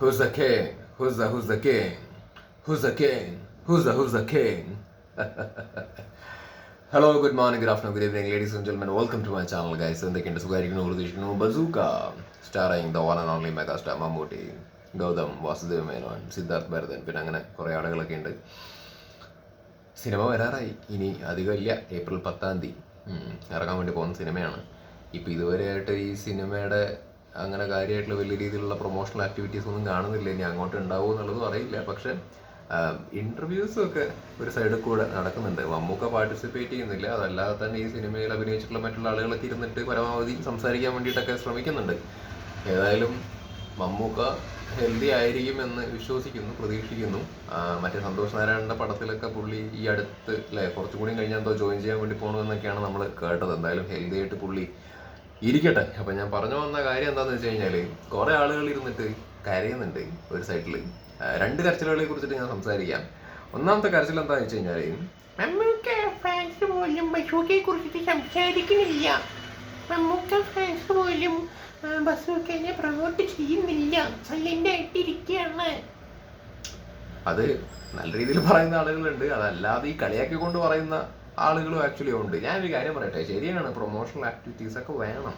Who's the king? Who's the who's the king? Who's the king? Who's the who's the king? Hello good morning good afternoon good evening ladies and gentlemen welcome to my channel guys എന്തൊക്കെയുണ്ട്? സുഖമായിരിക്കുന്നു പ്രതീക്ഷിക്കുന്നു Bazooka starring the one and only mega star Mammootty Gautham Vasudev Menon Siddharth Bharathan പിന്നെ അങ്ങനെ കുറേ ആളുകളൊക്കെ ഉണ്ട്. Cinema വരാറായി. ഇനി അധികമില്ല ഏപ്രിൽ പത്താം തീയതി. ഇറങ്ങാൻ വേണ്ടി പോകുന്ന സിനിമയാണ്. ഇപ്പോൾ ഇതുവരെയായിട്ട് ഈ സിനിമയുടെ അങ്ങനെ കാര്യമായിട്ടുള്ള വലിയ രീതിയിലുള്ള പ്രൊമോഷണൽ ആക്ടിവിറ്റീസ് ഒന്നും കാണുന്നില്ല. ഇനി അങ്ങോട്ട് ഉണ്ടാവുമോ എന്നുള്ളതും അറിയില്ല. പക്ഷെ ഇന്റർവ്യൂസും ഒക്കെ ഒരു സൈഡിൽ കൂടെ നടക്കുന്നുണ്ട്. മമ്മൂക്ക പാർട്ടിസിപ്പേറ്റ് ചെയ്യുന്നില്ല. അതല്ലാതെ തന്നെ ഈ സിനിമയിൽ അഭിനയിച്ചിട്ടുള്ള മറ്റുള്ള ആളുകളൊക്കെ ഇരുന്നിട്ട് പരമാവധി സംസാരിക്കാൻ വേണ്ടിയിട്ടൊക്കെ ശ്രമിക്കുന്നുണ്ട്. ഏതായാലും മമ്മൂക്ക ഹെൽത്തി ആയിരിക്കും എന്ന് വിശ്വസിക്കുന്നു പ്രതീക്ഷിക്കുന്നു. മറ്റേ സന്തോഷ് നാരായണന്റെ പടത്തിലൊക്കെ പുള്ളി ഈ അടുത്ത് അല്ലെ കുറച്ചുകൂടി കഴിഞ്ഞാൽ എന്തോ ജോയിൻ ചെയ്യാൻ വേണ്ടി പോകണമെന്നൊക്കെയാണ് നമ്മൾ കേട്ടത്. എന്തായാലും ഹെൽത്തി ആയിട്ട് പുള്ളി ഇരിക്കട്ടെ. അപ്പൊ ഞാൻ പറഞ്ഞു വന്ന കാര്യം എന്താന്ന് വെച്ച് കഴിഞ്ഞാൽ കൊറേ ആളുകൾ ഇരുന്നിട്ട് കരയുന്നുണ്ട് ഒരു സൈഡിൽ രണ്ട് കരച്ചിലുകളെ കുറിച്ചിട്ട് ഞാൻ സംസാരിക്കാം. ഒന്നാമത്തെ കരച്ചിൽ എന്താന്ന് വെച്ച് കഴിഞ്ഞാൽ മമ്മൂക്ക ഫാൻസ് പോലും ബസൂക്കയെ കുറിച്ചിട്ട് സംസാരിക്കുന്നില്ല. മമ്മൂക്ക ഫാൻസ് പോലും ആ, ബസൂക്കനെ പ്രൊമോട്ട് ചെയ്യുന്നില്ല. സൈലന്റ് ആയിട്ടിരിക്കുകയാണ് അത് നല്ല രീതിയിൽ പറയുന്ന ആളുകളുണ്ട്. അതല്ലാതെ ഈ കളിയാക്കി കൊണ്ട് പറയുന്ന ആളുകളും ആക്ച്വലി ഉണ്ട്. ഞാൻ ഒരു കാര്യം പറയട്ടെ ശരിയാണ് പ്രൊമോഷണൽ ആക്ടിവിറ്റീസ് ഒക്കെ വേണം.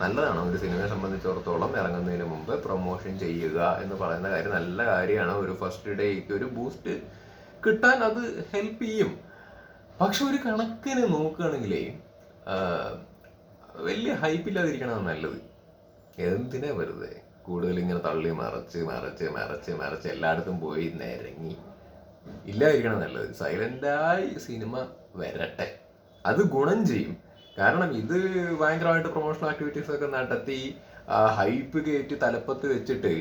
നല്ലതാണ്. ഒരു സിനിമയെ സംബന്ധിച്ചിടത്തോളം ഇറങ്ങുന്നതിന് മുമ്പ് പ്രൊമോഷൻ ചെയ്യുക എന്ന് പറയുന്ന കാര്യം നല്ല കാര്യമാണ്. ഒരു ഫസ്റ്റ് ഡേക്ക് ഒരു ബൂസ്റ്റ് കിട്ടാൻ അത് ഹെൽപ്പ് ചെയ്യും. പക്ഷെ ഒരു കണക്കിന് നോക്കുകയാണെങ്കിലേ വലിയ ഹൈപ്പില്ലാതിരിക്കണതാണ് നല്ലത്. എന്തിനാ വെറുതെ? കൂടുതൽ ഇങ്ങനെ തള്ളി മറച്ച് മറച്ച് മറച്ച് മറച്ച് എല്ലായിടത്തും പോയി നിരങ്ങി. ഇല്ലാതിരിക്കണം നല്ലത്. സൈലന്റായി സിനിമ വരട്ടെ. അത് ഗുണം ചെയ്യും. കാരണം ഇത് ഭയങ്കരമായിട്ട് പ്രൊമോഷണൽ ആക്ടിവിറ്റീസ് ഒക്കെ നടത്തി ഹൈപ്പ് കയറ്റി തലപ്പത്ത് വെച്ചിട്ട്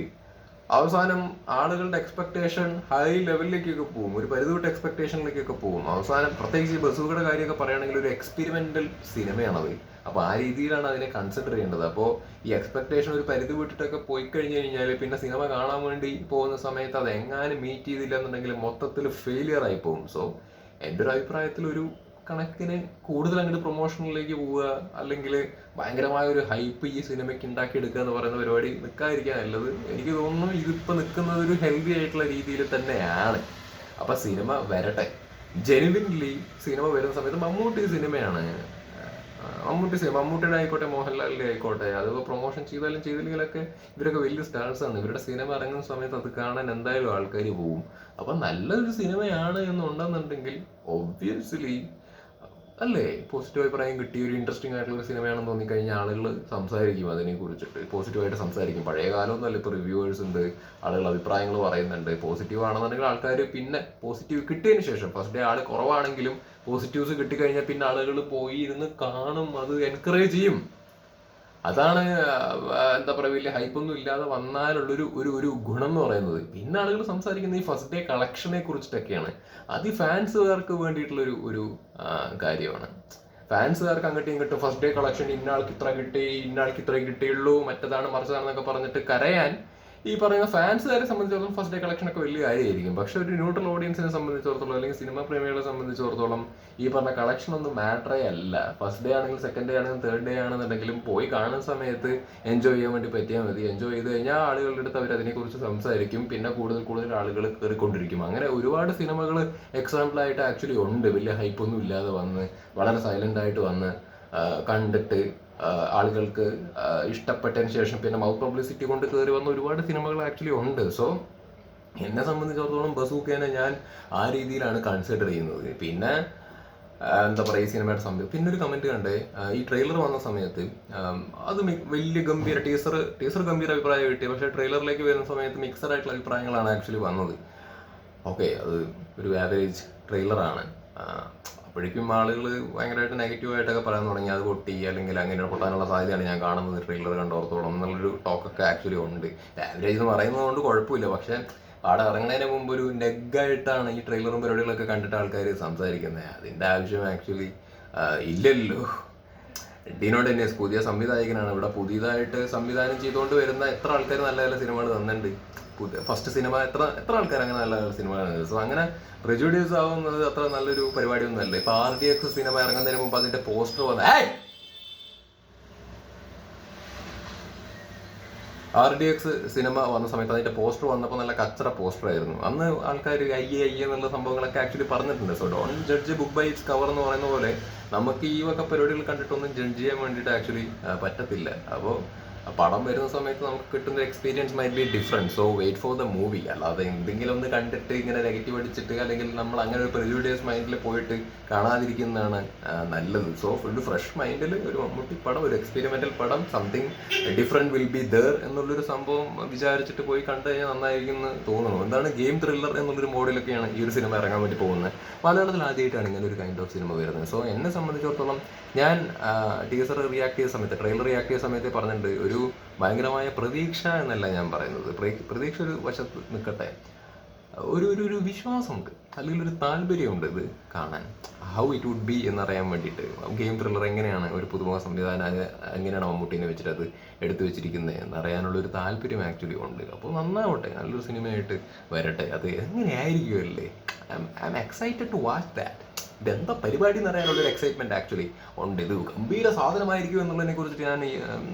അവസാനം ആളുകളുടെ എക്സ്പെക്ടേഷൻ ഹൈ ലെവലിലേക്കൊക്കെ പോകും ഒരു പരിധി വിട്ട എക്സ്പെക്ടേഷനിലേക്കൊക്കെ പോകും അവസാനം പ്രത്യേകിച്ച് ഈ ബസ്സുകളുടെ കാര്യമൊക്കെ പറയുകയാണെങ്കിൽ ഒരു എക്സ്പെരിമെന്റൽ സിനിമയാണത് അപ്പോൾ ആ രീതിയിലാണ് അതിനെ കൺസിഡർ ചെയ്യേണ്ടത്. അപ്പോൾ ഈ എക്സ്പെക്ടേഷൻ ഒരു പരിധി വിട്ടിട്ടൊക്കെ പോയി കഴിഞ്ഞു കഴിഞ്ഞാൽ പിന്നെ സിനിമ കാണാൻ വേണ്ടി പോകുന്ന സമയത്ത് അത് എങ്ങാനും മീറ്റ് ചെയ്തില്ല എന്നുണ്ടെങ്കിൽ മൊത്തത്തിൽ ഫെയിലിയർ ആയി പോകും. സോ എന്റെ ഒരു അഭിപ്രായത്തിൽ ഒരു കണക്കിന് കൂടുതൽ അങ്ങോട്ട് പ്രൊമോഷനിലേക്ക് പോവുക അല്ലെങ്കിൽ ഭയങ്കരമായ ഒരു ഹൈപ്പ് ഈ സിനിമയ്ക്ക് ഉണ്ടാക്കിയെടുക്കുക എന്ന് പറയുന്ന പരിപാടി നിൽക്കാതിരിക്കാൻ നല്ലത്. എനിക്ക് തോന്നുന്നു ഇതിപ്പോൾ നിൽക്കുന്നത് ഒരു ഹെൽത്തി ആയിട്ടുള്ള രീതിയിൽ തന്നെയാണ്. അപ്പൊ സിനിമ വരട്ടെ. ജെനുവിൻലി സിനിമ വരുന്ന സമയത്ത് മമ്മൂട്ടി സിനിമയാണ് മമ്മൂട്ടി സിനിമ മമ്മൂട്ടിയുടെ ആയിക്കോട്ടെ മോഹൻലാലിന്റെ ആയിക്കോട്ടെ അതിപ്പോ പ്രൊമോഷൻ ചെയ്താലും ചെയ്തില്ലെങ്കിലൊക്കെ ഇവരൊക്കെ വലിയ സ്റ്റാർസ് ആണ്. ഇവരുടെ സിനിമ ഇറങ്ങുന്ന സമയത്ത് അത് കാണാൻ എന്തായാലും ആൾക്കാർ പോവും. അപ്പൊ നല്ലൊരു സിനിമയാണ് എന്നുണ്ടെന്നുണ്ടെങ്കിൽ ഒബ്വിയസ്ലി അല്ലേ? പോസിറ്റീവ് അഭിപ്രായം കിട്ടിയ ഒരു ഇൻട്രസ്റ്റിംഗ് ആയിട്ടുള്ള ഒരു സിനിമയാണെന്ന് തോന്നിക്കഴിഞ്ഞാൽ ആളുകൾ സംസാരിക്കും അതിനെ കുറിച്ചിട്ട്. പോസിറ്റീവായിട്ട് സംസാരിക്കും. പഴയ കാലം കാലമൊന്നുമല്ല ഇപ്പോൾ റിവ്യൂവേഴ്സ് ഉണ്ട് ആളുകൾ അഭിപ്രായങ്ങൾ പറയുന്നുണ്ട്. പോസിറ്റീവ് ആണെന്നുണ്ടെങ്കിൽ ആൾക്കാർ പിന്നെ പോസിറ്റീവ് കിട്ടിയതിന് ശേഷം ഫസ്റ്റ് ഡേ ആൾ കുറവാണെങ്കിലും പോസിറ്റീവ്സ് കിട്ടിക്കഴിഞ്ഞാൽ പിന്നെ ആളുകൾ പോയി ഇരുന്ന് കാണും അത് എൻകറേജ് ചെയ്യും. അതാണ് എന്താ പറയുക വലിയ ഹൈപ്പൊന്നും ഇല്ലാതെ വന്നാലുള്ളൊരു ഒരു ഒരു ഗുണം എന്ന് പറയുന്നത്. പിന്നെ ആളുകൾ സംസാരിക്കുന്ന ഈ ഫസ്റ്റ് ഡേ കളക്ഷനെ കുറിച്ചിട്ടൊക്കെയാണ്. അത് ഈ ഫാൻസുകാർക്ക് വേണ്ടിയിട്ടുള്ള ഒരു കാര്യമാണ്. ഫാൻസുകാർക്ക് അങ്ങോട്ടും ഇങ്ങോട്ടും ഫസ്റ്റ് ഡേ കളക്ഷൻ ഇന്നാൾക്ക് ഇത്ര കിട്ടി ഇന്നാൾക്ക് ഇത്ര കിട്ടിയുള്ളൂ മറ്റതാണ് മറിച്ചതാണെന്നൊക്കെ പറഞ്ഞിട്ട് കരയാൻ ഈ പറയുന്ന ഫാൻസുകാരെ സംബന്ധിച്ചിടത്തോളം ഫസ്റ്റ് ഡേ കളക്ഷൻ ഒക്കെ വലിയ കാര്യമായിരിക്കും. പക്ഷെ ഒരു ന്യൂട്രൽ ഓഡിയൻസിനെ സംബന്ധിച്ചിടത്തോളം അല്ലെങ്കിൽ സിനിമ പ്രേമികളെ സംബന്ധിച്ചിടത്തോളം ഈ പറഞ്ഞ കളക്ഷൻ ഒന്നും മാറ്ററേ അല്ല. ഫസ്റ്റ് ഡേ ആണെങ്കിലും സെക്കൻഡ് ഡേ ആണെങ്കിലും തേർഡ് ഡേ ആണെന്നുണ്ടെങ്കിലും പോയി കാണുന്ന സമയത്ത് എൻജോയ് ചെയ്യാൻ വേണ്ടി പറ്റിയാൽ മതി. എൻജോയ് ചെയ്ത് കഴിഞ്ഞാൽ ആളുകളുടെ അടുത്ത് അവർ അതിനെക്കുറിച്ച് സംസാരിക്കും. പിന്നെ കൂടുതൽ കൂടുതൽ ആളുകൾ കയറിക്കൊണ്ടിരിക്കും അങ്ങനെ ഒരുപാട് സിനിമകൾ എക്സാമ്പിൾ ആയിട്ട് ആക്ച്വലി ഉണ്ട്. വലിയ ഹൈപ്പൊന്നും ഇല്ലാതെ വന്ന് വളരെ സൈലന്റ് ആയിട്ട് വന്ന് കണ്ടിട്ട് ആളുകൾക്ക് ഇഷ്ടപ്പെട്ടതിന് ശേഷം പിന്നെ മൗത്ത് പബ്ലിസിറ്റി കൊണ്ട് കയറി വന്ന ഒരുപാട് സിനിമകൾ ആക്ച്വലി ഉണ്ട്. സോ എന്നെ സംബന്ധിച്ചിടത്തോളം ബസൂക്കേനെ ഞാൻ ആ രീതിയിലാണ് കൺസിഡർ ചെയ്യുന്നത്. പിന്നെ എന്താ പറയുക ഈ സിനിമയുടെ സമയത്ത് പിന്നെ ഒരു കമന്റ് കണ്ടേ ഈ ട്രെയിലർ വന്ന സമയത്ത് അത് വലിയ ഗംഭീര ടീസർ ടീസർ ഗംഭീര അഭിപ്രായം കിട്ടി. പക്ഷേ ട്രെയിലറിലേക്ക് വരുന്ന സമയത്ത് മിക്സഡ് ആയിട്ടുള്ള അഭിപ്രായങ്ങളാണ് ആക്ച്വലി വന്നത്. ഓക്കെ അത് ഒരു ആവറേജ് ട്രെയിലറാണ് അപ്പോഴേക്കും ആളുകൾ ഭയങ്കരമായിട്ട് നെഗറ്റീവായിട്ടൊക്കെ പറയാൻ തുടങ്ങി. അത് പൊട്ടി അല്ലെങ്കിൽ അങ്ങനെ പൊട്ടാനുള്ള സാധ്യതയാണ് ഞാൻ കാണുന്നത് ട്രെയിലർ കണ്ടോർത്തോളം എന്നുള്ളൊരു ടോക്കൊക്കെ ആക്ച്വലി ഉണ്ട്. ആവറേജ് എന്ന് പറയുന്നത് കൊണ്ട് കുഴപ്പമില്ല. പക്ഷേ അവിടെ ഇറങ്ങുന്നതിന് മുമ്പ് ഒരു നെഗായിട്ടാണ് ഈ ട്രെയിലറും പരിപാടികളൊക്കെ കണ്ടിട്ട് ആൾക്കാർ സംസാരിക്കുന്നത്. അതിന്റെ ആവശ്യം ആക്ച്വലി ഇല്ലല്ലോ. ഡീനോ ഡെന്നിയസ് പുതിയ സംവിധായകനാണ്. ഇവിടെ പുതിയതായിട്ട് സംവിധാനം ചെയ്തുകൊണ്ട് വരുന്ന എത്ര ആൾക്കാർ നല്ല നല്ല സിനിമകൾ തന്നിട്ടുണ്ട്. പുതിയ ഫസ്റ്റ് സിനിമ എത്ര എത്ര ആൾക്കാർ അങ്ങനെ നല്ല നല്ല സിനിമകൾ സോ അങ്ങനെ പ്രൊഡ്യൂസ് ആവുന്നത് അത്ര നല്ലൊരു പരിപാടിയൊന്നും അല്ല. ഇപ്പൊ ആർ ഡി എക്സ് സിനിമ ഇറങ്ങുന്നതിന് മുമ്പ് അതിന്റെ പോസ്റ്റർ വന്ന ആർ ഡി എക്സ് സിനിമ വന്ന സമയത്ത് അതിന്റെ പോസ്റ്റർ വന്നപ്പോൾ നല്ല കച്ചറ പോസ്റ്റർ ആയിരുന്നു. അന്ന് ആൾക്കാർ അയ്യേ അയ്യേ എന്നുള്ള സംഭവങ്ങളൊക്കെ ആക്ച്വലി പറഞ്ഞിട്ടുണ്ട്. So don't judge book by its cover എന്ന് പറയുന്ന പോലെ നമുക്ക് ഈ വക പരിപാടികൾ കണ്ടിട്ടൊന്നും ജഡ്ജ് ചെയ്യാൻ വേണ്ടിയിട്ട് ആക്ച്വലി പറ്റത്തില്ല. അപ്പോൾ പടം വരുന്ന സമയത്ത് നമുക്ക് കിട്ടുന്ന experience might be different so wait for the movie അല്ലാതെ എന്തെങ്കിലും ഒന്ന് കണ്ടിട്ട് ഇങ്ങനെ നെഗറ്റീവ് അടിച്ചിട്ട് അല്ലെങ്കിൽ നമ്മൾ അങ്ങനെ ഒരു പ്രിജുഡിയസ് മൈൻഡിൽ പോയിട്ട് കാണാതിരിക്കുന്നതാണ് നല്ലത്. സോ ഫുൾ ഫ്രഷ് മൈൻഡിൽ ഒരു മമ്മൂട്ടി പടം ഒരു എക്സ്പീരിമെന്റൽ പടം something different will be there എന്നുള്ളൊരു സംഭവം വിചാരിച്ചിട്ട് പോയി കണ്ടു കഴിഞ്ഞാൽ നന്നായിരിക്കും എന്ന് തോന്നുന്നു. എന്താണ് ഗെയിം ത്രില്ലർ എന്നുള്ളൊരു മോഡിലൊക്കെയാണ് ഈ ഒരു സിനിമ ഇറങ്ങാൻ വേണ്ടി പോകുന്നത്. മലയാളത്തിൽ ആദ്യമായിട്ടാണ് ഇങ്ങനെ ഒരു കൈൻഡ് ഓഫ് സിനിമ വരുന്നത്. സോ എന്നെ സംബന്ധിച്ചിടത്തോളം ഞാൻ ടീസർ റിയാക്ട് ചെയ്ത സമയത്ത് ട്രെയിലർ റിയാക്ട് ചെയ്ത സമയത്ത് പറഞ്ഞിട്ടുണ്ട് ഒരു ഭയങ്കരമായ പ്രതീക്ഷ എന്നല്ല ഞാൻ പറയുന്നത്. പ്രതീക്ഷ ഒരു വശത്ത് നിൽക്കട്ടെ. ഒരു ഒരു ഒരു വിശ്വാസമുണ്ട്. അല്ലെങ്കിൽ ഒരു താല്പര്യമുണ്ട് ഇത് കാണാൻ. ഹൗ ഇറ്റ് വുഡ് ബി എന്നറിയാൻ വേണ്ടിയിട്ട്. ഗെയിം ത്രില്ലർ എങ്ങനെയാണ് ഒരു പുതുമുഖ സംവിധാനം എങ്ങനെയാണ് മമ്മൂട്ടീനെ വെച്ചിട്ട് അത് എടുത്തു വെച്ചിരിക്കുന്നത് എന്നറിയാനുള്ള ഒരു താല്പര്യം ആക്ച്വലി ഉണ്ട്. അപ്പോൾ നന്നാവട്ടെ. നല്ലൊരു സിനിമയായിട്ട് വരട്ടെ. അത് എങ്ങനെയായിരിക്കുമല്ലേ I'm excited to watch that ഇതെന്താ പരിപാടി എന്ന് ഒരു എക്സൈറ്റ്മെന്റ് ആക്ച്വലി ഉണ്ട്. ഇത് ഗംഭീര സാധനമായിരിക്കും എന്നുള്ളതിനെ കുറിച്ചിട്ട് ഞാൻ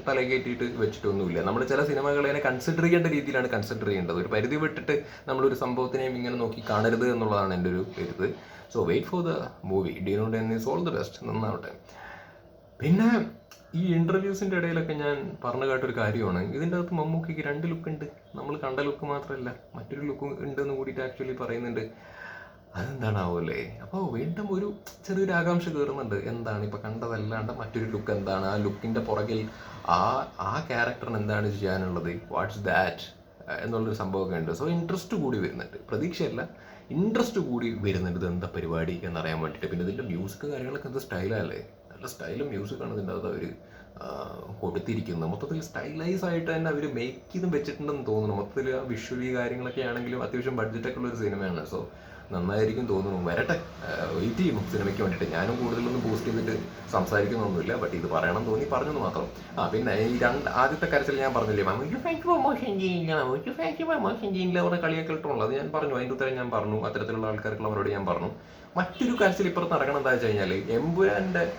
തല കയറ്റിയിട്ട് വെച്ചിട്ടൊന്നുമില്ല. നമ്മൾ ചില സിനിമകളെ കൺസിഡർ ചെയ്യേണ്ട രീതിയിലാണ് കൺസിഡർ ചെയ്യേണ്ടത്. ഒരു പരിധി വിട്ടിട്ട് നമ്മളൊരു സംഭവത്തിനെയും ഇങ്ങനെ നോക്കി കാണരുത് എന്നുള്ളതാണ് എന്റെ ഒരു ഇത് so wait for the movie Deeno is all the best നന്നാവട്ടെ. പിന്നെ ഈ ഇന്റർവ്യൂസിന്റെ ഇടയിലൊക്കെ ഞാൻ പറഞ്ഞു കേട്ടൊരു കാര്യമാണ്. ഇതിന്റെ അകത്ത് മമ്മൂക്കിക്ക് രണ്ട് ലുക്ക് ഉണ്ട്. നമ്മൾ കണ്ട ലുക്ക് മാത്രമല്ല മറ്റൊരു ലുക്ക് ഉണ്ടെന്ന് കൂടിയിട്ട് ആക്ച്വലി പറയുന്നുണ്ട്. അതെന്താണാവല്ലേ അപ്പോൾ വീണ്ടും ഒരു ചെറിയൊരു ആകാംക്ഷ കയറുന്നുണ്ട്. എന്താണ് ഇപ്പൊ കണ്ടതല്ലാണ്ട് മറ്റൊരു ലുക്ക് എന്താണ്? ആ ലുക്കിന്റെ പുറകിൽ ആ ആ ക്യാരക്ടറിന് എന്താണ് ചെയ്യാനുള്ളത്? വാട്ട്സ് ദാറ്റ് എന്നുള്ളൊരു സംഭവമൊക്കെ ഉണ്ട്. സോ ഇൻട്രസ്റ്റ് കൂടി വരുന്നുണ്ട്. പ്രതീക്ഷയല്ല ഇൻട്രസ്റ്റ് കൂടി വരുന്നുണ്ട് ഇത് എന്താ പരിപാടി എന്നറിയാൻ വേണ്ടിയിട്ട്. പിന്നെ ഇതിന്റെ മ്യൂസിക് കാര്യങ്ങളൊക്കെ എന്ത് സ്റ്റൈലല്ലേ നല്ല സ്റ്റൈലും മ്യൂസിക്കാണ് ഇതിന്റെ അത് അവർ കൊടുത്തിരിക്കുന്നത്. മൊത്തത്തിൽ സ്റ്റൈലൈസ് ആയിട്ട് തന്നെ അവർ മേക്ക് ചെയ്തും വെച്ചിട്ടുണ്ടെന്ന് തോന്നുന്നു. മൊത്തത്തിൽ വിഷ്വലി കാര്യങ്ങളൊക്കെ ആണെങ്കിലും അത്യാവശ്യം ബഡ്ജറ്റൊക്കെ ഉള്ള ഒരു സിനിമയാണ് സോ നന്നായിരിക്കും തോന്നുന്നു. വരട്ടെ. വെയിറ്റ് ചെയ്യും സിനിമയ്ക്ക് വേണ്ടിയിട്ട് ഞാനും കൂടുതലൊന്നും പോസ്റ്റ് ചെയ്തിട്ട് സംസാരിക്കുന്നൊന്നുമില്ല. ബട്ട് ഇത് പറയണം തോന്നി പറഞ്ഞെന്ന് മാത്രം. ആ പിന്നെ ഈ രണ്ട് ആദ്യത്തെ കരച്ചിൽ ഞാൻ പറഞ്ഞില്ലേ? മാം ഒരു ഫാൻസ് പ്രൊമോഷൻ ചെയ്യില്ല ഒരു ഫാൻസ് പ്രൊമോഷൻ ചെയ്യില്ല അവരുടെ കളിയൊക്കെ ഇട്ടുള്ളൂ. അത് ഞാൻ പറഞ്ഞു. അതിന്റെ ഉത്തരം ഞാൻ പറഞ്ഞു. അത്തരത്തിലുള്ള ആൾക്കാർക്കുള്ളവരോട് ഞാൻ പറഞ്ഞു. മറ്റൊരു കരച്ചിൽ ഇപ്പുറത്ത് നടക്കണം എന്താ വെച്ച് കഴിഞ്ഞാൽ എമ്പുരാന്റെ ആഹ്,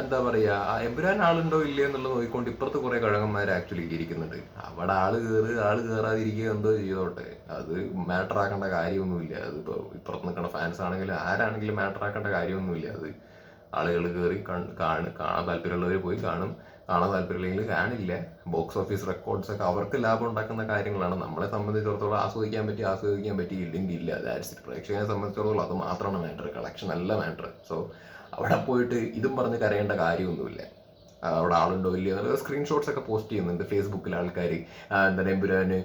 എന്താ പറയാ എമ്പുരാൻ ആളുണ്ടോ ഇല്ലേ എന്നുള്ളത് നോക്കിക്കൊണ്ട് ഇപ്പുറത്ത് കുറെ കഴകന്മാർ ആക്ച്വലി ഇരിക്കുന്നുണ്ട്. അവിടെ ആൾ കയറി ആൾ കയറാതിരിക്കുക എന്തോ ചെയ്തോട്ടെ. അത് മാറ്റർ ആക്കേണ്ട കാര്യമൊന്നുമില്ല. അതിപ്പോ ഇപ്പുറത്ത് നിൽക്കുന്ന ഫാൻസ് ആണെങ്കിലും ആരാണെങ്കിലും മാറ്റർ ആക്കേണ്ട കാര്യമൊന്നുമില്ല. അത് ആളുകൾ കേറി കാണും കാണാൻ താല്പര്യമുള്ളവർ പോയി കാണും. കാണാൻ താല്പര്യമില്ലെങ്കിൽ കാണില്ല. ബോക്സ് ഓഫീസ് റെക്കോർഡ്സ് ഒക്കെ അവർക്ക് ലാഭം ഉണ്ടാക്കുന്ന കാര്യങ്ങളാണ്. നമ്മളെ സംബന്ധിച്ചിടത്തോളം ആസ്വദിക്കാൻ പറ്റി ആസ്വദിക്കാൻ പറ്റി ഇല്ലെങ്കിൽ ഇല്ല ദാറ്റ്സ് പ്രേക്ഷകനെ സംബന്ധിച്ചിടത്തോളം അത് മാത്രമാണ് മാറ്റർ കളക്ഷൻ അല്ല മാറ്റർ സോ അവിടെ പോയിട്ട് ഇതും പറഞ്ഞ് കരയേണ്ട കാര്യമൊന്നുമില്ല. അവിടെ ആളുണ്ടോ ഇല്ലയോ എന്നുള്ള സ്ക്രീൻഷോട്ട്സ് ഒക്കെ പോസ്റ്റ് ചെയ്യുന്നുണ്ട്. ഫേസ്ബുക്കിൽ ആൾക്കാർ എന്താ എമ്പുരാന്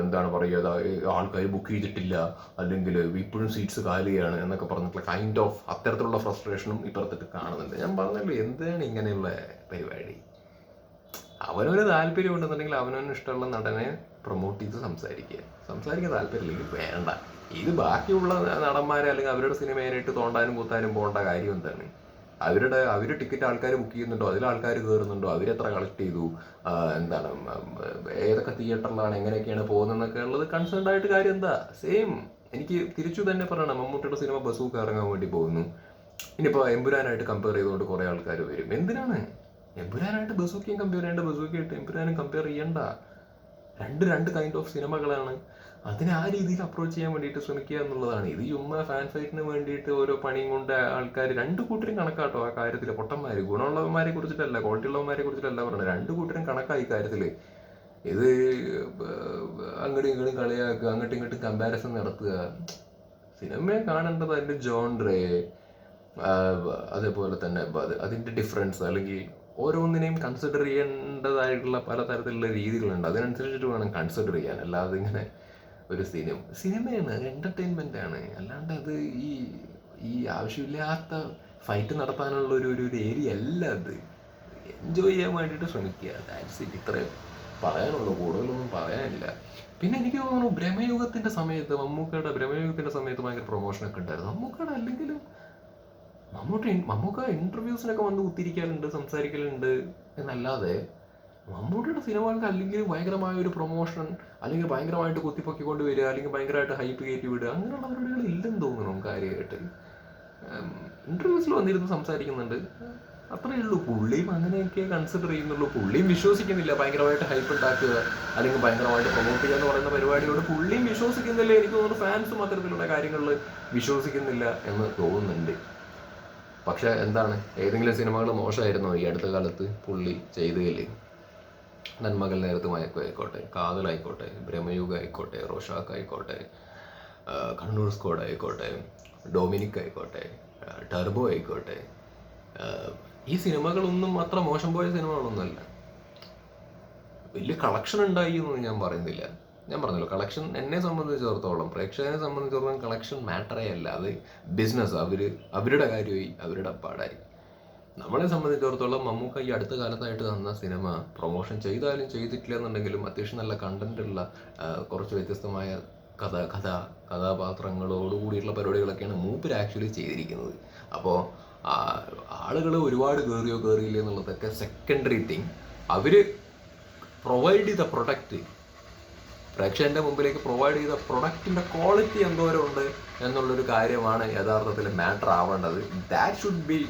എന്താണ് പറയുക ആൾക്കാർ ബുക്ക് ചെയ്തിട്ടില്ല അല്ലെങ്കിൽ ഇപ്പോഴും സീറ്റ്സ് കാലിയാണ് എന്നൊക്കെ പറഞ്ഞിട്ടുള്ള കൈൻഡ് ഓഫ് അത്തരത്തിലുള്ള ഫ്രസ്ട്രേഷനും ഇപ്പുറത്തിട്ട് കാണുന്നുണ്ട്. ഞാൻ പറഞ്ഞല്ലോ എന്താണ് ഇങ്ങനെയുള്ള പരിപാടി? അവനൊരു താല്പര്യം ഉണ്ടെന്നുണ്ടെങ്കിൽ അവനവന് ഇഷ്ടമുള്ള നടനെ പ്രൊമോട്ട് ചെയ്ത് സംസാരിക്കുക. സംസാരിക്കാൻ താല്പര്യമില്ലെങ്കിൽ വേണ്ട. ഇത് ബാക്കിയുള്ള നടന്മാരെ അല്ലെങ്കിൽ അവരുടെ സിനിമയിലായിട്ട് തോണ്ടാനും കൂത്താനും പോകേണ്ട കാര്യം എന്താണ്? അവരുടെ അവർ ടിക്കറ്റ് ആൾക്കാർ ബുക്ക് ചെയ്യുന്നുണ്ടോ? അതിൽ ആൾക്കാർ കയറുന്നുണ്ടോ അവരെത്ര കളക്ട് ചെയ്തു? എന്താണ് ഏതൊക്കെ തിയേറ്ററിലാണ് എങ്ങനെയൊക്കെയാണ് പോകുന്നതെന്നൊക്കെ ഉള്ളത് കൺസേൺഡ് ആയിട്ട് കാര്യം എന്താ? സെയിം എനിക്ക് തിരിച്ചു തന്നെ പറയണം. മമ്മൂട്ടിയുടെ സിനിമ ബസ്സൊക്കെ ഇറങ്ങാൻ വേണ്ടി പോകുന്നു. ഇനിയിപ്പോൾ എമ്പുരാനായിട്ട് കമ്പയർ ചെയ്തുകൊണ്ട് കുറേ ആൾക്കാർ വരും. എന്തിനാണ്? എമ്പുരാനായിട്ട് ബസൂക്കിയും കമ്പയർ ചെയ്യേണ്ട ബസൂക്കിയായിട്ട് എമ്പുരാനും കമ്പയർ ചെയ്യണ്ട. രണ്ട് രണ്ട് കൈൻഡ് ഓഫ് സിനിമകളാണ്. അതിനെ ആ രീതിയിൽ അപ്രോച്ച് ചെയ്യാൻ വേണ്ടിയിട്ട് ശ്രമിക്കുക എന്നുള്ളതാണ്. ഇത് ചുമ്മാ ഫാൻ ഫൈറ്റിന് വേണ്ടിയിട്ട് ഓരോ പണിയും കൊണ്ട് ആൾക്കാർ രണ്ട് കൂട്ടരും കണക്കാട്ടോ ആ കാര്യത്തിൽ പൊട്ടന്മാർ ഗുണമുള്ളവന്മാരെ കുറിച്ചിട്ടല്ല ക്വാളിറ്റി ഉള്ളവന്മാരെ കുറിച്ചിട്ടല്ല പറയുന്നത് രണ്ട് കൂട്ടരും കണക്കായി കാര്യത്തിൽ ഇത് അങ്ങോട്ടും ഇങ്ങോട്ടും കളിയാക്കുക അങ്ങോട്ടും ഇങ്ങോട്ടും കമ്പാരിസൺ നടത്തുക. സിനിമയെ കാണേണ്ടത് അതിന്റെ ജോൺറേ അതേപോലെ തന്നെ അതിന്റെ ഡിഫറൻസ് അല്ലെങ്കിൽ ഓരോന്നിനെയും കൺസിഡർ ചെയ്യേണ്ടതായിട്ടുള്ള പല തരത്തിലുള്ള രീതികളുണ്ട്. അതിനനുസരിച്ചിട്ട് വേണം കൺസിഡർ ചെയ്യാൻ. അല്ലാതെ ഇങ്ങനെ ഒരു സിനിമ. സിനിമയാണ് എന്റർടൈൻമെന്റ് ആണ്. അല്ലാണ്ട് അത് ഈ ഈ ആവശ്യമില്ലാത്ത ഫൈറ്റ് നടത്താനുള്ള ഒരു ഒരു ഏരിയ അല്ല അത്. എൻജോയ് ചെയ്യാൻ വേണ്ടിയിട്ട് ശ്രമിക്കുക. ദാറ്റ്സ് ഇറ്റ് ഇത്രയും പറയാനുള്ളൂ. കൂടുതലൊന്നും പറയാനില്ല. പിന്നെ എനിക്ക് തോന്നുന്നു ബ്രഹ്മയുഗത്തിന്റെ സമയത്ത് മമ്മൂക്കയുടെ ബ്രഹ്മയുഗത്തിന്റെ സമയത്ത് ഭയങ്കര പ്രൊമോഷനൊക്കെ ഉണ്ടായിരുന്നു. മമ്മൂക്കയുടെ അല്ലെങ്കിലും മമ്മൂട്ടി മമ്മൂക്ക ഇന്റർവ്യൂസിനൊക്കെ വന്ന് കുത്തിരിക്കാറുണ്ട് സംസാരിക്കലുണ്ട് എന്നല്ലാതെ മമ്മൂട്ടിയുടെ സിനിമകൾക്ക് അല്ലെങ്കിൽ ഭയങ്കരമായ ഒരു പ്രൊമോഷൻ അല്ലെങ്കിൽ ഭയങ്കരമായിട്ട് കുത്തിപ്പൊക്കിക്കൊണ്ട് വരിക അല്ലെങ്കിൽ ഭയങ്കരമായിട്ട് ഹൈപ്പ് കയറ്റി വിടുക അങ്ങനെയുള്ള പരിപാടികൾ ഇല്ലെന്ന് തോന്നുന്നു കാര്യമായിട്ട്. ഇന്റർവ്യൂസിൽ വന്നിരുന്ന് സംസാരിക്കുന്നുണ്ട്. അത്രയേ ഉള്ളൂ. പുള്ളിയും അങ്ങനെയൊക്കെ കൺസിഡർ ചെയ്യുന്നുള്ളൂ. പുള്ളിയും വിശ്വസിക്കുന്നില്ല ഭയങ്കരമായിട്ട് ഹൈപ്പ് ഉണ്ടാക്കുക അല്ലെങ്കിൽ ഭയങ്കരമായിട്ട് പ്രൊമോട്ട് ചെയ്യുക എന്ന് പറയുന്ന പരിപാടിയോട് പുള്ളിയും വിശ്വസിക്കുന്നില്ല. എനിക്ക് തോന്നുന്നു ഫാൻസും അത്തരത്തിലുള്ള കാര്യങ്ങളിൽ വിശ്വസിക്കുന്നില്ല എന്ന് തോന്നുന്നുണ്ട്. പക്ഷെ എന്താണ്? ഏതെങ്കിലും സിനിമകൾ മോശമായിരുന്നോ ഈ അടുത്ത കാലത്ത് പുള്ളി ചെയ്തതിൽ നന്മകൾ നേരത്ത് മയക്കം ആയിക്കോട്ടെ കാതലായിക്കോട്ടെ ബ്രഹ്മയുഗ ആയിക്കോട്ടെ റോഷാക്ക് ആയിക്കോട്ടെ കണ്ണൂർ സ്ക്വാഡ് ആയിക്കോട്ടെ ഡൊമിനിക് ആയിക്കോട്ടെ ടർബോ ആയിക്കോട്ടെ ഈ സിനിമകളൊന്നും അത്ര മോശം പോയ സിനിമകളൊന്നുമല്ല. വലിയ കളക്ഷൻ ഉണ്ടായി എന്ന് ഞാൻ പറയുന്നില്ല. ഞാൻ പറഞ്ഞല്ലോ കളക്ഷൻ എന്നെ സംബന്ധിച്ചിടത്തോളം പ്രേക്ഷകനെ സംബന്ധിച്ചിടത്തോളം കളക്ഷൻ മാറ്ററേ അല്ല അത് ബിസിനസ് അവർ അവരുടെ കാര്യമായി അവരുടെ പാടായി നമ്മളെ സംബന്ധിച്ചിടത്തോളം മമ്മൂക്ക ഈ അടുത്ത കാലത്തായിട്ട് തന്ന സിനിമ പ്രൊമോഷൻ ചെയ്താലും ചെയ്തിട്ടില്ല എന്നുണ്ടെങ്കിലും അത്യാവശ്യം നല്ല കണ്ടന്റ് ഉള്ള കുറച്ച് വ്യത്യസ്തമായ കഥ കഥ കഥാപാത്രങ്ങളോടുകൂടിയുള്ള പരിപാടികളൊക്കെയാണ് മൂപ്പർ ആക്ച്വലി ചെയ്തിരിക്കുന്നത്. അപ്പോൾ ആളുകൾ ഒരുപാട് കയറിയോ കയറിയില്ല എന്നുള്ളതൊക്കെ സെക്കൻഡറി തിങ് അവർ പ്രൊവൈഡ് ചെയ്ത പ്രൊഡക്റ്റ് പ്രേക്ഷകന്റെ മുമ്പിലേക്ക് പ്രൊവൈഡ് ചെയ്ത പ്രൊഡക്റ്റിന്റെ ക്വാളിറ്റി എന്തോരം ഉണ്ട് എന്നുള്ളൊരു കാര്യമാണ് യഥാർത്ഥത്തിൽ matter ആവേണ്ടത്. That should be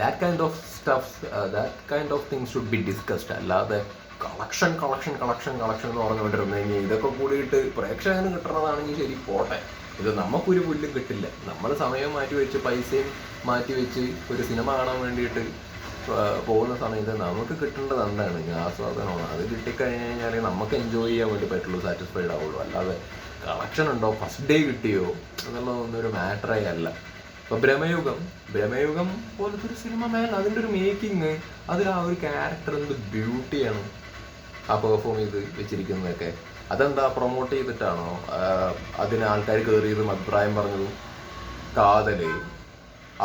that kind of stuff that kind of things should be discussed അല്ലാതെ കളക്ഷൻ കളക്ഷൻ കളക്ഷൻ കളക്ഷൻ എന്ന് പറഞ്ഞുകൊണ്ടിരുന്നു കഴിഞ്ഞാൽ ഇതൊക്കെ കൂടിയിട്ട് പ്രേക്ഷകന് കിട്ടുന്നതാണെങ്കിൽ ശരി പോട്ടെ. ഇത് നമുക്കൊരു പുല്ലും കിട്ടില്ല. നമ്മൾ സമയം മാറ്റി വെച്ച് പൈസയും മാറ്റി വെച്ച് ഒരു സിനിമ കാണാൻ വേണ്ടിയിട്ട് പോകുന്ന സമയത്ത് നമുക്ക് കിട്ടേണ്ടത് എന്താണ്? ആസ്വാദനമാണ്. അത് കിട്ടിക്കഴിഞ്ഞ് കഴിഞ്ഞാൽ നമുക്ക് എൻജോയ് ചെയ്യാൻ വേണ്ടി പറ്റുള്ളൂ സാറ്റിസ്ഫൈഡ് ആവുള്ളൂ. അല്ലാതെ കളക്ഷൻ ഉണ്ടോ? ഫസ്റ്റ് ഡേ കിട്ടിയോ? എന്നുള്ളതൊന്നും ഒരു മാറ്ററേ അല്ല. ഇപ്പൊ ഭ്രമയുഗം. ഭ്രമയുഗം പോലത്തെ ഒരു സിനിമ മേല അതിന്റെ ഒരു മേക്കിങ് അതിൽ ആ ഒരു ക്യാരക്ടർ ബ്യൂട്ടിയാണ് ആ പെർഫോം ചെയ്ത് വെച്ചിരിക്കുന്നതൊക്കെ. അതെന്താ? പ്രൊമോട്ട് ചെയ്തിട്ടാണോ? അതിന് ആൾക്കാർ കയറിയതും അഭിപ്രായം പറഞ്ഞതും കാതൽ.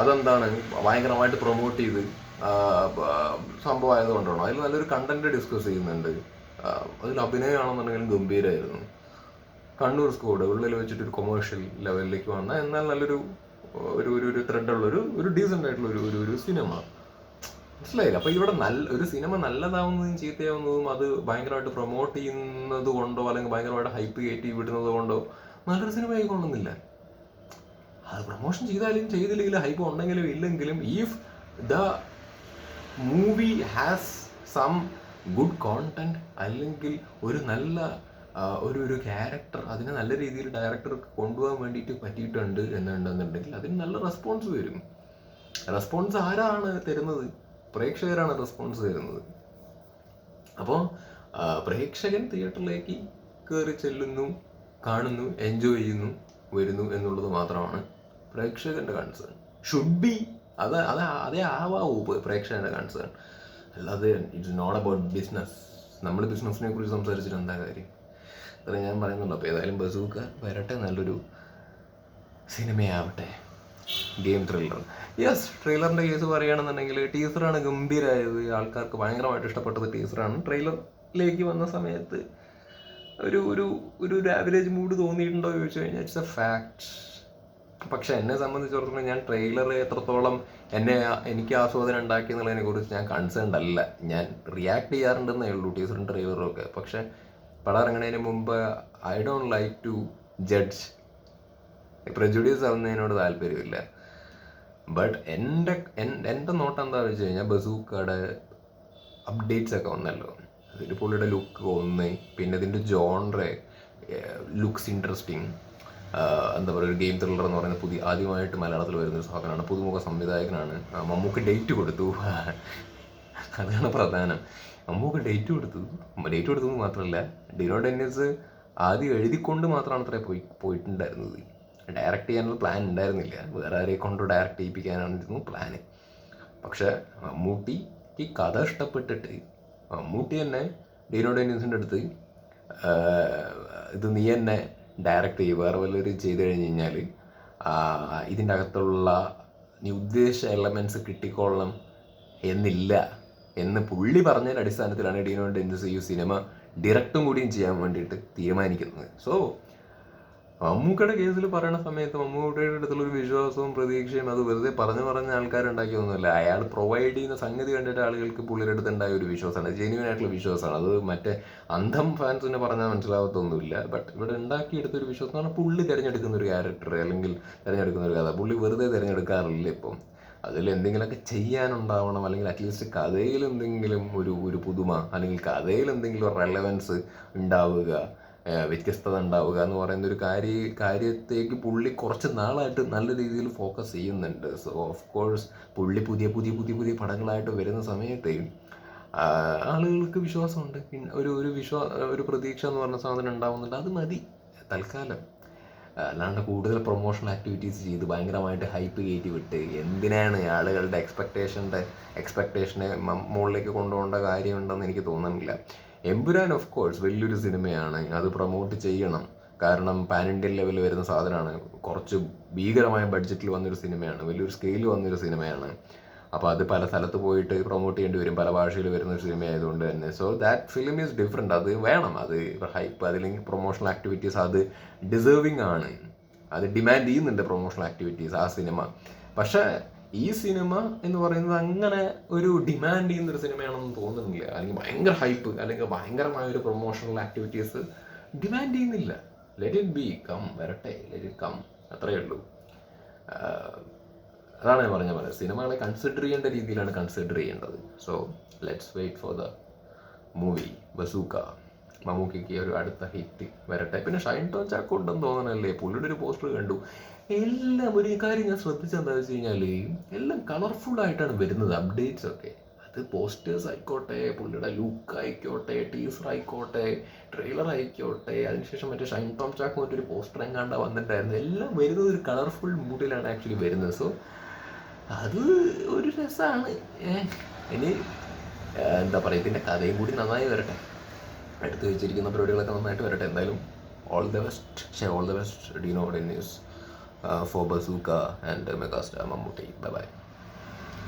അതെന്താണ്? ഭയങ്കരമായിട്ട് പ്രൊമോട്ട് ചെയ്ത് കൊണ്ടാണോ സംഭവം ആയതുകൊണ്ടാണോ അതിൽ നല്ലൊരു കണ്ടന്റ് ഡിസ്കസ് ചെയ്യുന്നുണ്ട്. അതിൽ അഭിനയമാണെന്നുണ്ടെങ്കിലും ഗംഭീരമായിരുന്നു കണ്ണൂർ സ്കോഡ് ഉള്ളിൽ വെച്ചിട്ട് ഒരു കൊമേഴ്ഷ്യൽ ലെവലിലേക്ക് വന്ന എന്നാൽ നല്ലൊരു ഒരു ഒരു ഒരു ത്രെഡുള്ള ഒരു ഒരു ഡീസന്റ് ആയിട്ടുള്ള ഒരു ഒരു ഒരു സിനിമ മനസ്സിലായില്ല? അപ്പൊ ഇവിടെ നല്ല ഒരു സിനിമ നല്ലതാവുന്നതും ചീത്തയാവുന്നതും അത് ഭയങ്കരമായിട്ട് പ്രൊമോട്ട് ചെയ്യുന്നത് കൊണ്ടോ അല്ലെങ്കിൽ ഭയങ്കരമായിട്ട് ഹൈപ്പ് കയറ്റി വിടുന്നത് കൊണ്ടോ നല്ലൊരു സിനിമ ആയിക്കൊള്ളുന്നില്ല. അത് പ്രൊമോഷൻ ചെയ്താലും ചെയ്തില്ലെങ്കിലും ഹൈപ്പ് ഉണ്ടെങ്കിലും ഇല്ലെങ്കിലും if the movie has some good content അല്ലെങ്കിൽ ഒരു നല്ല ഒരു ഒരു ക്യാരക്ടർ അതിനെ നല്ല രീതിയിൽ ഡയറക്ടർ കൊണ്ടുപോകാൻ വേണ്ടിയിട്ട് പറ്റിയിട്ടുണ്ട് എന്നുണ്ടെന്നുണ്ടെങ്കിൽ അതിന് നല്ല റെസ്പോൺസ് വരും. റെസ്പോൺസ് ആരാണ് തരുന്നത്? പ്രേക്ഷകരാണ് റെസ്പോൺസ് തരുന്നത്. അപ്പോൾ പ്രേക്ഷകൻ തിയേറ്ററിലേക്ക് കയറി ചെല്ലുന്നു കാണുന്നു എൻജോയ് ചെയ്യുന്നു വരുന്നു എന്നുള്ളത് മാത്രമാണ് പ്രേക്ഷകന്റെ കൺസേൺ ഷുഡ് ബി അത് അത് അതേ ആവാവൂ പ്രേക്ഷകന്റെ കൺസേൺ അല്ലാതെ ഇറ്റ്സ് നോട്ട് അബൌട്ട് ബിസിനസ് നമ്മൾ ബിസിനസ്സിനെ കുറിച്ച് സംസാരിച്ചിട്ട് എന്താ കാര്യം? അത്ര ഞാൻ പറയുന്നുള്ളൂ. അപ്പോൾ ഏതായാലും ബസൂക്ക വരട്ടെ നല്ലൊരു സിനിമയാവട്ടെ. ഗെയിം ത്രില്ലർ യെസ് ട്രെയിലറിന്റെ കേസ് പറയുകയാണെന്നുണ്ടെങ്കിൽ ടീസറാണ് ഗംഭീരമായത് ആൾക്കാർക്ക് ഭയങ്കരമായിട്ട് ഇഷ്ടപ്പെട്ടത് ടീസറാണ് ട്രെയിലറിലേക്ക് വന്ന സമയത്ത് ഒരു ഒരു ഒരു ഒരു ആവറേജ് മൂഡ് തോന്നിയിട്ടുണ്ടോ എന്ന് ചോദിച്ചു കഴിഞ്ഞാൽ ഇറ്റ്സ് എ ഫാക്ട് പക്ഷെ എന്നെ സംബന്ധിച്ചിടത്തോളം ഞാൻ ട്രെയിലർ എത്രത്തോളം എന്നെ എനിക്ക് ആസ്വാദനം ഉണ്ടാക്കി എന്നുള്ളതിനെ കുറിച്ച് ഞാൻ കൺസേൺ അല്ല. ഞാൻ റിയാക്ട് ചെയ്യാറുണ്ടെന്നേ ഉള്ളൂ ടീസറും ട്രെയിലറും ഒക്കെ. പക്ഷെ പടം ഇറങ്ങുന്നതിന് മുമ്പ് I don't like to judge prejudice ആവുന്നതിനോട് താല്പര്യമില്ല. ബട്ട് എന്റെ എൻ- എന്റെ നോട്ടം എന്താണെന്ന് വെച്ച് കഴിഞ്ഞാൽ ബസൂക്കയുടെ അപ്ഡേറ്റ്സ് ഒക്കെ വന്നല്ലോ. അതിൽ പുള്ളിയുടെ ലുക്ക് ഒന്ന് പിന്നെ ഇതിന്റെ ജോൺറെ ലുക്സ് ഇൻട്രസ്റ്റിംഗ് എന്താ പറയുക ഗെയിം ത്രില്ലർ എന്ന് പറയുന്ന പുതിയ ആദ്യമായിട്ട് മലയാളത്തിൽ വരുന്ന ഒരു സാധനമാണ്. പുതുമുഖ സംവിധായകനാണ്. മമ്മൂക്ക് ഡേറ്റ് കൊടുത്തു. അതാണ് പ്രധാനം. മമ്മൂക്ക് ഡേറ്റ് കൊടുത്തു. ഡേറ്റ് കൊടുത്തത് മാത്രമല്ല ഡിനോ ഡെന്നിസ് ആദ്യം എഴുതിക്കൊണ്ട് മാത്രമാണ് അത്ര പോയി പോയിട്ടുണ്ടായിരുന്നത്. ഡയറക്റ്റ് ചെയ്യാനുള്ള പ്ലാൻ ഉണ്ടായിരുന്നില്ല. വേറെ ആരെ കൊണ്ടോ ഡയറക്റ്റ് ചെയ്യിപ്പിക്കാനായിരുന്നു പ്ലാന് പക്ഷെ മമ്മൂട്ടിക്ക് കഥ ഇഷ്ടപ്പെട്ടിട്ട് മമ്മൂട്ടി തന്നെ ഡിനോ ഡെന്നിസിന്റെ അടുത്ത് ഇത് നീ തന്നെ ഡയറക്റ്റ് ചെയ്യും. വേറെ വല്ലവരും ചെയ്ത് കഴിഞ്ഞ് കഴിഞ്ഞാൽ ഇതിന്റെ അകത്തുള്ള നീ ഉദ്ദേശ എലമെൻസ് കിട്ടിക്കൊള്ളണം എന്നില്ല. എന്ന് പുള്ളി പറഞ്ഞതിന്റെ അടിസ്ഥാനത്തിലാണ് ഡീനോ ഡെൻസ് ഈ സിനിമ ഡയറക്റ്റും കൂടിയും ചെയ്യാൻ വേണ്ടിയിട്ട് തീരുമാനിക്കുന്നത്. സോ മമ്മൂക്കയുടെ കേസിൽ പറയുന്ന സമയത്ത് മമ്മൂക്കയുടെ അടുത്തുള്ള ഒരു വിശ്വാസവും പ്രതീക്ഷയും അത് വെറുതെ പറഞ്ഞു പറഞ്ഞ ആൾക്കാരുണ്ടാക്കിയൊന്നുമല്ല അയാൾ പ്രൊവൈഡ് ചെയ്യുന്ന സംഗതി കണ്ടിട്ട് ആളുകൾക്ക് പുള്ളിയുടെ അടുത്ത് ഉണ്ടായ ഒരു വിശ്വാസമാണ്. ജെന്യൂൻ ആയിട്ടുള്ള വിശ്വാസമാണ്. അത് മറ്റേ അന്ധം ഫാൻസിനെ പറഞ്ഞാൽ മനസ്സിലാവത്തൊന്നുമില്ല. ബട്ട് ഇവിടെ ഉണ്ടാക്കിയെടുത്ത ഒരു വിശ്വാസം പുള്ളി തിരഞ്ഞെടുക്കുന്ന ഒരു ക്യാരക്ടർ അല്ലെങ്കിൽ തിരഞ്ഞെടുക്കുന്ന ഒരു കഥ. പുള്ളി വെറുതെ തിരഞ്ഞെടുക്കാറില്ല ഇപ്പം. അതിൽ എന്തെങ്കിലുമൊക്കെ ചെയ്യാനുണ്ടാവണം. അല്ലെങ്കിൽ അറ്റ്ലീസ്റ്റ് കഥയിൽ എന്തെങ്കിലും ഒരു ഒരു പുതുമ അല്ലെങ്കിൽ കഥയിൽ എന്തെങ്കിലും റെലവൻസ് ഉണ്ടാവുക വ്യത്യസ്തത ഉണ്ടാവുക എന്ന് പറയുന്ന ഒരു കാര്യ കാര്യത്തേക്ക് പുള്ളി കുറച്ച് നാളായിട്ട് നല്ല രീതിയിൽ ഫോക്കസ് ചെയ്യുന്നുണ്ട്. സോ ഓഫ് കോഴ്സ് പുള്ളി പുതിയ പുതിയ പുതിയ പുതിയ പടങ്ങളായിട്ട് വരുന്ന സമയത്ത് ആളുകൾക്ക് വിശ്വാസമുണ്ട്. ഒരു ഒരു വിശ്വാ ഒരു പ്രതീക്ഷ എന്ന് പറഞ്ഞ സാധനം ഉണ്ടാവുന്നുണ്ട്. അത് മതി. തൽക്കാലം. അല്ലാണ്ട് കൂടുതൽ പ്രൊമോഷണൽ ആക്ടിവിറ്റീസ് ചെയ്ത് ഭയങ്കരമായിട്ട് ഹൈപ്പ് കയറ്റി വിട്ട് എന്തിനാണ് ആളുകളുടെ എക്സ്പെക്റ്റേഷന്റെ എക്സ്പെക്റ്റേഷനെ മുകളിലേക്ക് കൊണ്ടുപോകേണ്ട കാര്യമുണ്ടെന്ന് എനിക്ക് തോന്നുന്നില്ല. എമ്പുരാൻ ഓഫ് കോഴ്സ് വലിയൊരു സിനിമയാണ്. അത് പ്രൊമോട്ട് ചെയ്യണം. കാരണം പാൻ ഇന്ത്യൻ ലെവലിൽ വരുന്ന സാധനമാണ്. കുറച്ച് ഭീകരമായ ബഡ്ജറ്റിൽ വന്നൊരു സിനിമയാണ്. വലിയൊരു സ്കെയിൽ വന്നൊരു സിനിമയാണ്. അപ്പോൾ അത് പല സ്ഥലത്ത് പോയിട്ട് പ്രൊമോട്ട് ചെയ്യേണ്ടി വരും. പല ഭാഷയിൽ വരുന്ന സിനിമ ആയതുകൊണ്ട് തന്നെ. So that film is different അത് വേണം. അത് ഹൈപ്പ് അതില്ലെങ്കിൽ പ്രൊമോഷണൽ ആക്ടിവിറ്റീസ് അത് ഡിസേർവിങ് ആണ്. അത് ഡിമാൻഡ് ചെയ്യുന്നുണ്ട് പ്രൊമോഷണൽ ആക്ടിവിറ്റീസ് ആ സിനിമ പക്ഷേ ഈ സിനിമ എന്ന് പറയുന്നത് അങ്ങനെ ഒരു ഡിമാൻഡ് ചെയ്യുന്ന ഒരു സിനിമയാണെന്ന് തോന്നുന്നില്ല. അല്ലെങ്കിൽ ഭയങ്കര ഹൈപ്പ് അല്ലെങ്കിൽ ഭയങ്കരമായ ഒരു പ്രൊമോഷണൽ ആക്ടിവിറ്റീസ് ഡിമാൻഡ് ചെയ്യുന്നില്ല. ലെറ്റ് ഇറ്റ് ബി കം വരട്ടെ. ലെറ്റ് ഇറ്റ് കം അത്രയേ ഉള്ളൂ. അതാണ് ഞാൻ പറഞ്ഞ പോലെ സിനിമകളെ കൺസിഡർ ചെയ്യേണ്ട രീതിയിലാണ് കൺസിഡർ ചെയ്യേണ്ടത്. So let's wait for the movie Bazooka മമ്മൂക്കിക്ക് ഒരു അടുത്ത ഹിറ്റ് വരട്ടെ. പിന്നെ ഷൈൻ ടോൺ ചാക്കോ ഉണ്ടെന്ന് തോന്നണല്ലേ? പുള്ളിയുടെ ഒരു പോസ്റ്റർ കണ്ടു. എല്ലാം ഒരു കാര്യം ഞാൻ ശ്രദ്ധിച്ചെന്താ വെച്ച് കഴിഞ്ഞാൽ എല്ലാം കളർഫുൾ ആയിട്ടാണ് വരുന്നത് അപ്ഡേറ്റ്സ് ഒക്കെ. അത് പോസ്റ്റേഴ്സ് ആയിക്കോട്ടെ പുള്ളിയുടെ ലുക്ക് ആയിക്കോട്ടെ ടീസർ ആയിക്കോട്ടെ ട്രെയിലർ ആയിക്കോട്ടെ അതിനുശേഷം മറ്റേ ഷൈൻ ടോം ചാക്ക് മറ്റൊരു പോസ്റ്റർ എങ്ങാണ്ട വന്നിട്ടുണ്ടായിരുന്നു. എല്ലാം വരുന്നത് ഒരു കളർഫുൾ മൂഡിലാണ് ആക്ച്വലി വരുന്നത്. സോ അത് ഒരു രസമാണ് ഇനി എന്താ പറയുക ഇതിന്റെ കഥയും കൂടി നന്നായി വരട്ടെ. എടുത്തു വെച്ചിരിക്കുന്ന പരിപാടികളൊക്കെ നന്നായിട്ട് വരട്ടെ. എന്തായാലും ഓൾ ദ ബെസ്റ്റ് ഷേ all the best Deeno news for and megastar Mammootty bye bye